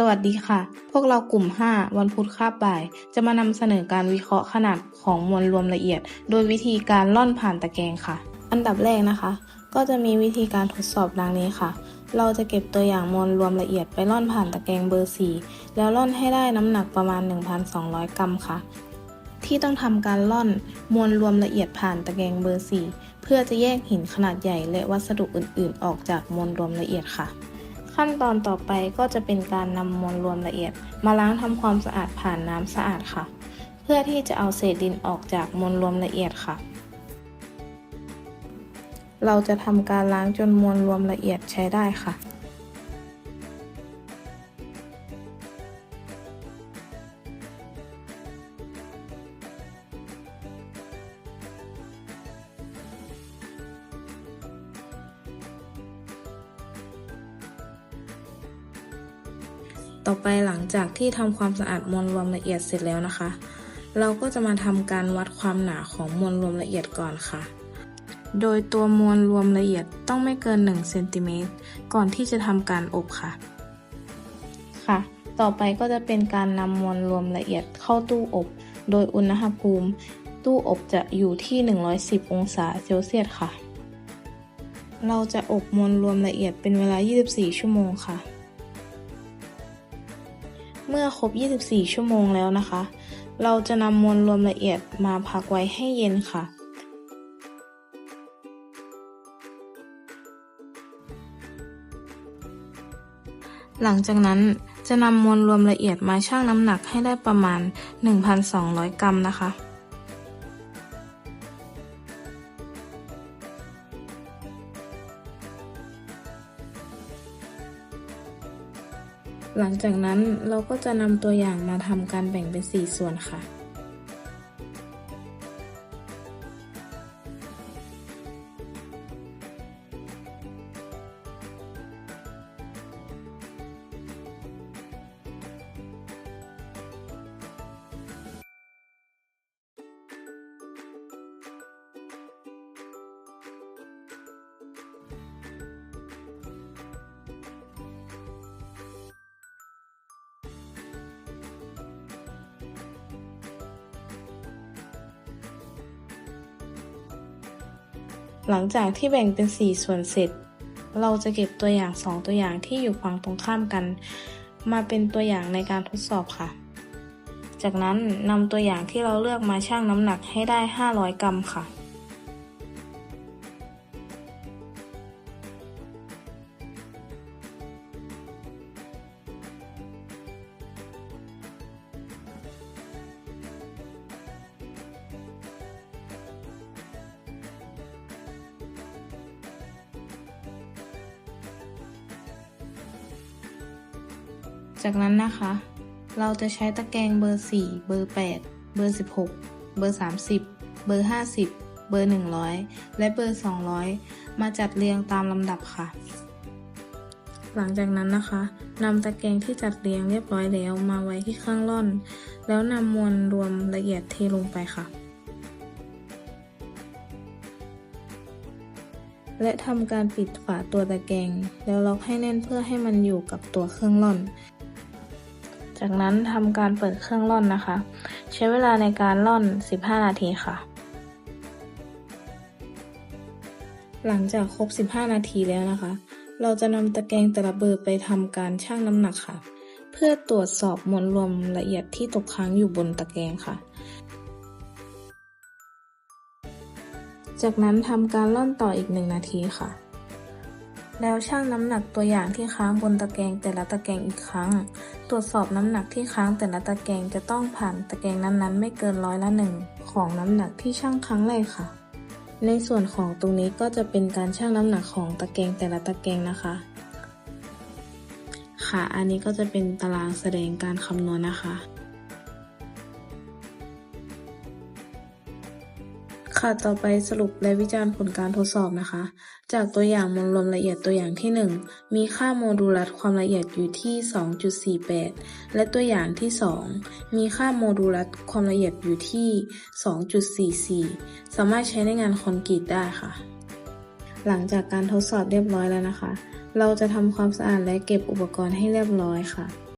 สวัสดีค่ะ พวกเรากลุ่ม 5 วันพุธคาบบ่าย จะมานำเสนอการวิเคราะห์ขนาดของมวลรวมละเอียด โดยวิธีการล่อนผ่านตะแกรงค่ะ อันดับแรกนะคะ ก็จะมีวิธีการทดสอบดังนี้ค่ะ เราจะเก็บตัวอย่างมวลรวมละเอียดไปล่อนผ่านตะแกรงเบอร์ 4 แล้วล่อนให้ได้น้ำหนักประมาณ 1,200 กรัมค่ะ ที่ต้องทำการล่อนมวลรวมละเอียดผ่านตะแกรงเบอร์ 4 เพื่อจะแยกหินขนาดใหญ่และวัสดุอื่น ๆ ออกจากมวลรวมละเอียดค่ะ ขั้นตอนต่อไปก็จะเป็นการนำมวลรวมละเอียด มาล้างทำความสะอาดผ่านน้ำสะอาดค่ะ เพื่อที่จะเอาเศษดินออกจากมวลรวมละเอียดค่ะ เราจะทำการล้างจนมวลรวมละเอียดใช้ได้ค่ะ ต่อไปหลังจากที่ทำความสะอาดมวลรวมละเอียดเสร็จแล้วนะคะ เราก็จะมาทำการวัดความหนาของมวลรวมละเอียดก่อนค่ะ โดยตัวมวลรวมละเอียดต้องไม่เกิน1เซนติเมตรก่อนที่จะทำการอบค่ะ ค่ะ ต่อไปก็จะเป็นการนำมวลรวมละเอียดเข้าตู้อบ โดยอุณหภูมิ ตู้อบจะอยู่ที่ 110 องศาเซลเซียสค่ะ เราจะอบมวลรวมละเอียดเป็นเวลา 24 ชั่วโมงค่ะ มื่อครบ 24 ชั่วโมงแล้วนะคะ เราจะนำมวลรวมละเอียดมาพักไว้ให้เย็นค่ะ หลังจากนั้นจะนำมวลรวมละเอียดมาชั่งน้ำหนักให้ได้ประมาณ 1,200 กรัมนะคะ หลังจากนั้นเราก็จะนำตัวอย่างมาทำการแบ่งเป็น 4 ส่วนค่ะ หลังจากที่แบ่งเป็น 4 ส่วนเสร็จ เราจะเก็บตัวอย่าง 2 ตัวอย่างที่อยู่ฝั่งตรงข้ามกัน มาเป็นตัวอย่างในการทดสอบค่ะ จากนั้นนำตัวอย่างที่เราเลือกมาชั่งน้ำหนักให้ได้ 500 กรัมค่ะ จากนั้นนะคะ เราจะใช้ตะแกรงเบอร์ 4 เบอร์ 8 เบอร์ 16 เบอร์ 30 เบอร์ 50 เบอร์ 100 และเบอร์ 200 มาจัดเรียงตามลำดับค่ะ หลังจากนั้นนะคะนำตะแกรงที่จัดเรียงเรียบร้อยแล้วมาไว้ที่ข้างร่อน แล้วนำมวลรวมละเอียดเทลงไปค่ะ และทำการปิดฝาตัวตะแกรงแล้วล็อกให้แน่นเพื่อให้มันอยู่กับตัวเครื่องร่อน จากนั้นทำการเปิดเครื่องร่อนนะคะ ใช้เวลาในการร่อน 15 นาทีค่ะ หลังจากครบ 15 นาทีแล้วนะคะ เราจะนำตะแกรงแต่ละเบอร์ไปทำการชั่งน้ำหนักค่ะ เพื่อตรวจสอบมวลรวมละเอียดที่ตกค้างอยู่บนตะแกรงค่ะ จากนั้นทำการร่อนต่ออีก 1 นาทีค่ะ แล้วชั่งน้ำหนักตัวอย่างที่ค้างบนตะแกรงแต่ละตะแกรงอีกครั้ง ตรวจสอบน้ำหนักที่ค้างแต่ละตะแกรงจะต้องผ่านตะแกรงนั้นๆ ไม่เกินร้อยละหนึ่งของน้ำหนักที่ชั่งครั้งแรกค่ะ ในส่วนของตรงนี้ก็จะเป็นการชั่งน้ำหนักของตะแกรงแต่ละตะแกรงนะคะ ค่ะ อันนี้ก็จะเป็นตารางแสดงการคำนวณนะคะ ค่ะ ต่อไปสรุปและวิจารณ์ผลการทดสอบนะคะ จากตัวอย่างมวลรวมละเอียดตัวอย่างที่ 1 มีค่าโมดูลัสความละเอียดอยู่ที่ 2.48 และตัวอย่างที่ 2 มีค่าโมดูลัสความละเอียดอยู่ที่ 2.44 สามารถใช้ในงานคอนกรีตได้ค่ะ หลังจากการทดสอบเรียบร้อยแล้วนะคะ เราจะทำความสะอาดและเก็บอุปกรณ์ให้เรียบร้อยค่ะ